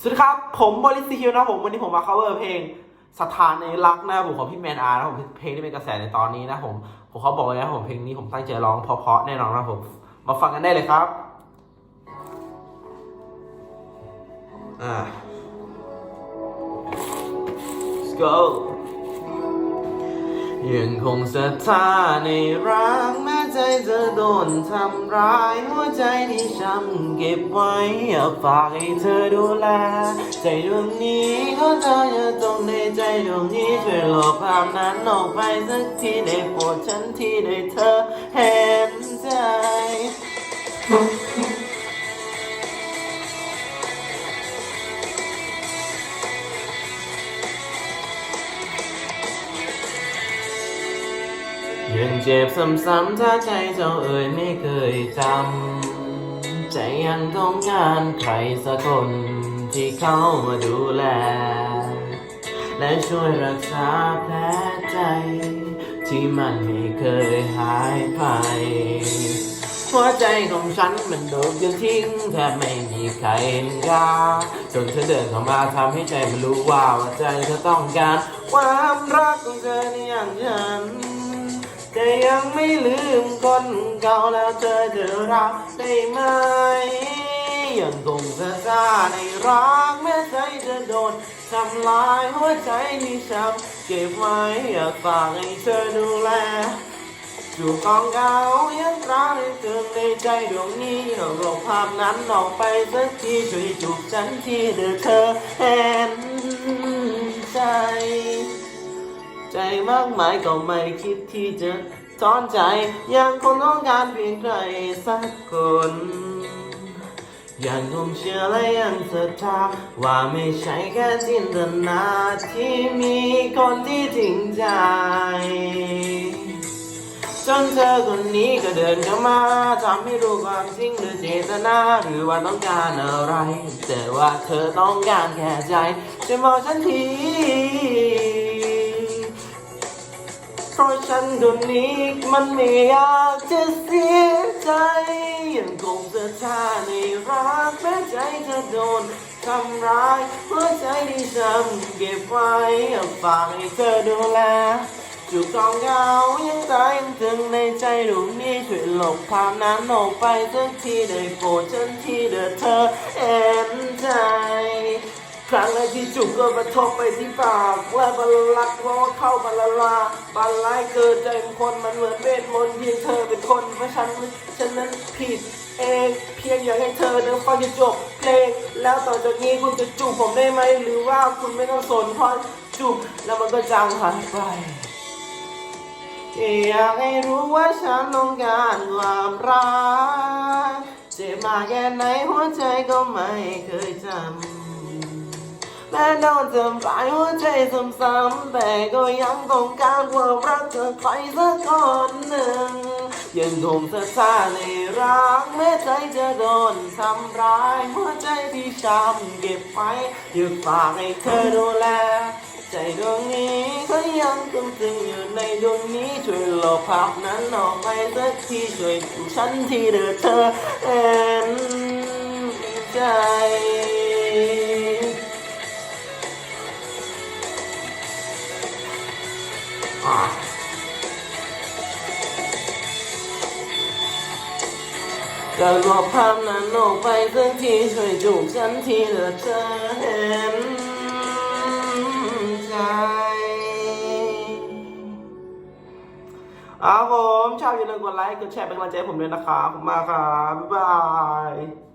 สวัสดีครับ ผมบริสซิคิวนะผมวันนี้ผมมา cover เพลงสถานในรักนะบผมของพี่แมนอาร์นะผมเพลงที่เป็นกระแสในตอนนี้นะผมผมเขาบอกเลยนะผมเพลงนี้ผมตั้งใจร้องเพราะๆแน่นอนนะผม มาฟังกันได้เลยครับอ่า let's go ยังคงศรัทธาในรักแม้ใจจะ โดนทำร้ายหัวใจที่ช้ำเก็บไว้อยากฝากให้เธอดูแล ใจดวงนี้ก็เธออยู่ตรงในใจดวงนี้ช่วยลบภาพนั้นออกไปสักทีได้โปรดฉันที่ได้เธอเห็น ยังเจ็บซ้ำๆถ้าใจเจ้าเอ่ยไม่เคยจำ ใจยังต้องการใครสักคนที่เข้ามาดูแล และช่วยรักษาแผลใจ ที่มันไม่เคยหายไป หัวใจของฉันมันโดนยันทิ้งแทบไม่มีใครเห็นค่าจนเธอเดินเข้ามาทำให้ใจมันรู้ว่าว่าใจเธอต้องการ ความรักของเธอในอย่างฉัน ยังไม่ลืมคนเก่าแล้วเธอจะรักได้ไหม ยังคงจะซาในรักแม้ใจจะโดนทำลายหัวใจที่ช้ำเก็บไว้อยากฝากให้เธอดูแลอยู่กองเก่ายังตราในตือนในใจดวงนี้เอาลบภาพนั้นออกไปสักทีช่วยจูบฉันที่เดือเธอเห็นใจ ใจมากมายก็ไม่คิดที่จะถอนใจยังคงต้องการเพียงใครสักคนยังคงเชื่อและยังศรัทธาว่าไม่ใช่แค่จินตนาที่มีคนที่จริงใจจนเธอคนนี้ก็เดินเข้ามาทำให้รู้ความจริงหรือเจตนาหรือว่าต้องการอะไร แต่ว่าเธอต้องการแค่ใจจะบอกฉันที เพราะฉันคนนี้มันไม่อยากจะเสียใจยังคงจะท่าในรักแม้ใจจะโดนทำร้ายหัวใจที่ช้ำเก็บไว้ฝากให้เธอดูแลจุกกองเหงายังตายยังถึงในใจดวงนี้ช่วยลบภาพนั้นออกไปสักทีได้โปรดฉันที่เดอเธอเอ็นใจ ครั้งแรกที่จุกก็มาทบไปที่ปากและบัลลักเพราะว่าเข้าบัลลาลาบัลไลเกิดใจคนมันเหมือนเวทมนต์เพียงเธอเป็นคนเพราะฉันฉันนั้นผิดเองเพียงอยากให้เธอเดินฟังจนจบเพลง แล้วต่อจากนี้คุณจะจูบผมได้ไหม หรือว่าคุณไม่ต้องสนเพราะจูบแล้วมันก็จางหายไปอยากให้รู้ว่าฉันต้องการความรักเจ็บมากแค่ไหนหัวใจก็ไม่เคยจำ แม้โดนทำร้ายหัวใจซ้ำๆแต่ก็ยังต้องการความรักจากใครสักคนหนึ่ง ยังคงศรัทธาในรักแม้ใจจะโดนทำร้ายหัวใจที่ช้ำเก็บไว้อยากฝากให้เธอดูแล ใจดวงนี้ก็ยังคงตึงอยู่ในดวงนี้ช่วยลบภาพนั้นออกไปสักทีช่วยฉันที่เดือเธอเห็น อะจะลบภาพนั้นออกไปสักทีช่วยจูบฉันที่เดือเธอเห็นใจครับผมชอบอย่าลืมกดไลค์กดแชร์เป็นกำลังใจให้ผมด้วยนะครับขอบคุณมาครับ บ๊ายบาย